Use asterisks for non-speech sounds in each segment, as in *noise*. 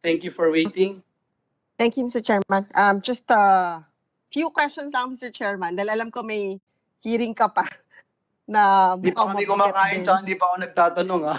Thank you for waiting. Thank you, Mr. Chairman. Um, just a few questions lang, Mr. Chairman, dahil alam ko may hearing ka pa *laughs* na Hindi pa kami kumakain, tsaka hindi pa ako nagtatanong ha.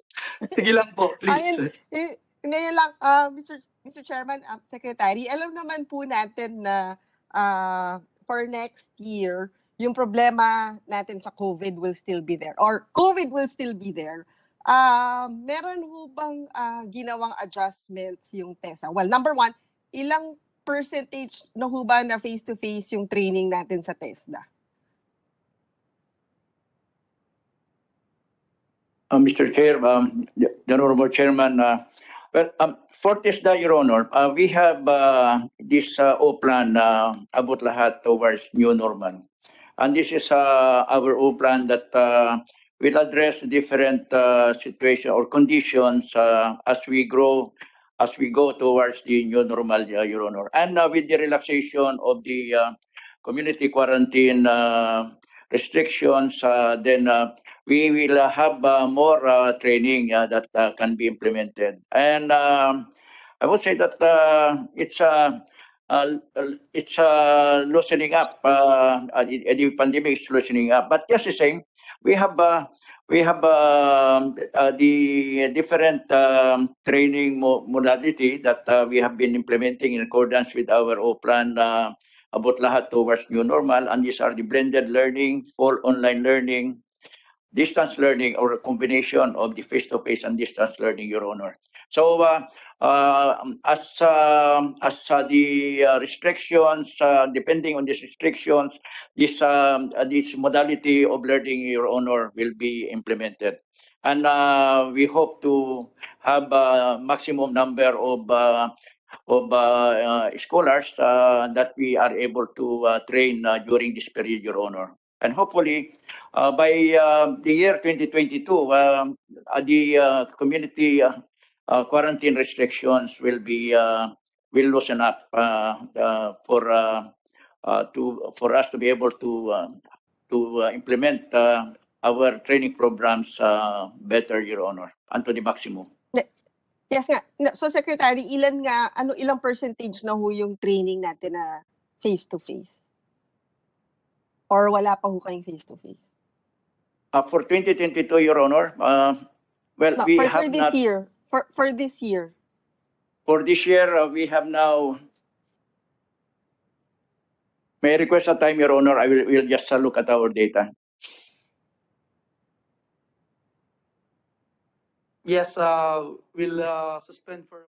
*laughs* Sige lang po, please. Ayun. Eh, Ngayon lang, ah, Mr. Mr. Chairman, ah, Secretary, alam naman po natin na ah, for next year, yung problema natin sa COVID will still be there or COVID will still be there. Ah, meron ho bang ah, ginawang adjustments yung TESA? Well, number one, ilang percentage na ho ba na face-to-face yung training natin sa TESDA? Uh, Mr. Chair, um, the Honorable Chairman, uh, well, um, for TESDA, Your Honor, uh, we have uh, this uh, O-Plan, uh, abot lahat towards new normal. And this is uh, our O-Plan that uh, will address different uh, situation or conditions uh, as we grow, as we go towards the new normal, uh, Your Honor. And uh, with the relaxation of the uh, community quarantine uh, restrictions, uh, then uh, we will uh, have uh, more uh, training uh, that uh, can be implemented. And um, I would say that uh, it's uh, uh, it's uh, loosening up. Uh, uh, the, the pandemic is loosening up. But just the same, we have uh, we have um, uh, the different um, training mo- modality that uh, we have been implementing in accordance with our plan. Uh, about lahat towards new normal and these are the blended learning, full online learning, distance learning or a combination of the face-to-face and distance learning, Your Honor. So uh, as uh, as uh, the uh, restrictions, depending on these restrictions, this um, this modality of learning, Your Honor, will be implemented. And uh, we hope to have a maximum number of uh, of uh, scholars that we are able to train during this period, Your Honor. And hopefully, by the year 2022, um, the community uh, quarantine restrictions will be uh, will loosen up uh, uh, for uh, uh, to for us to be able to uh, to uh, implement uh, our training programs uh, better, Your Honor, and to the maximum. Yes nga. So Secretary, ilan nga, ano ilang percentage na ho yung training natin na face-to-face? Or wala pa ho kayong face-to-face? Uh, for 2022, Your Honor, uh, well, No, we for, have for this not. year. For, for this year. For this year, uh, we have now. May I request a time, Your Honor? I will, will just uh, look at our data. Yes, uh, we'll uh, suspend for